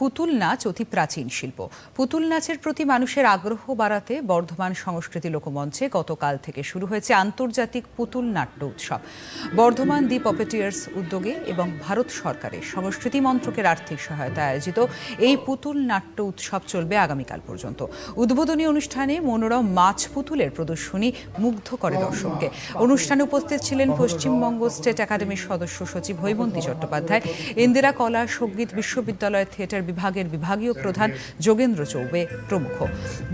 পুতুল নাচ অতি প্রাচীন শিল্প। পুতুল নাচের প্রতি মানুষের আগ্রহ বাড়াতে বর্ধমান সংস্কৃতি লোকমঞ্চে গতকাল থেকে শুরু হয়েছে আন্তর্জাতিক পুতুল নাট্য উৎসব। বর্ধমান দ্বীপ অপেটিয়ার্স উদ্যোগে এবং ভারত সরকারের সংস্কৃতি মন্ত্রকের আর্থিক সহায়তায় আয়োজিত এই পুতুল নাট্য উৎসব চলবে আগামীকাল পর্যন্ত। উদ্বোধনী অনুষ্ঠানে মনোরম মাছ পুতুলের প্রদর্শনী মুগ্ধ করে দর্শককে। অনুষ্ঠানে উপস্থিত ছিলেন পশ্চিমবঙ্গ স্টেট একাডেমির সদস্য সচিব হৈমন্তী চট্টোপাধ্যায়, ইন্দিরা কলা, সংগীত বিশ্ববিদ্যালয় থিয়েটার বিভাগের বিভাগীয় প্রধান যোগেন্দ্র চৌবে প্রমুখ।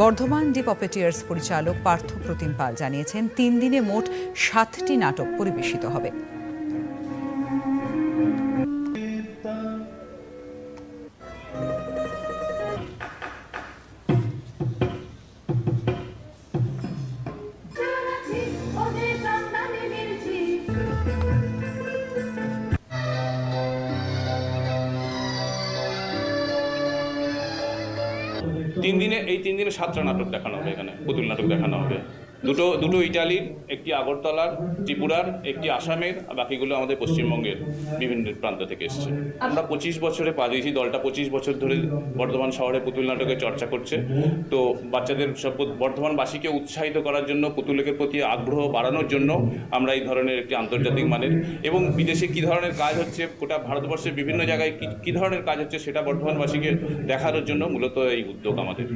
বর্ধমান ডি পপেটিয়ার্স পরিচালক পার্থ প্রতিম পাল জানিয়েছেন তিন দিনে মোট সাতটি নাটক পরিবেশিত হবে। তিন দিনে এই তিন দিনে সাতটা নাটক দেখানো হবে এখানে পুতুল নাটক দেখানো হবে। দুটো দুটো ইটালির, একটি আগরতলার, ত্রিপুরার, একটি আসামের বাকিগুলো আমাদের পশ্চিমবঙ্গের বিভিন্ন প্রান্ত থেকে এসেছে। আমরা পঁচিশ বছরে পা দিয়েছি, দলটা পঁচিশ বছর ধরে বর্ধমান শহরে পুতুল নাটকের চর্চা করছে। তো বাচ্চাদের সব বর্ধমানবাসীকে উৎসাহিত করার জন্য, পুতুলের প্রতি আগ্রহ বাড়ানোর জন্য আমরা এই ধরনের একটি আন্তর্জাতিক মানের এবং বিদেশে কী ধরনের কাজ হচ্ছে, গোটা ভারতবর্ষের বিভিন্ন জায়গায় কী কী ধরনের কাজ হচ্ছে, সেটা বর্ধমানবাসীকে দেখানোর জন্য মূলত এই উদ্যোগ আমাদের।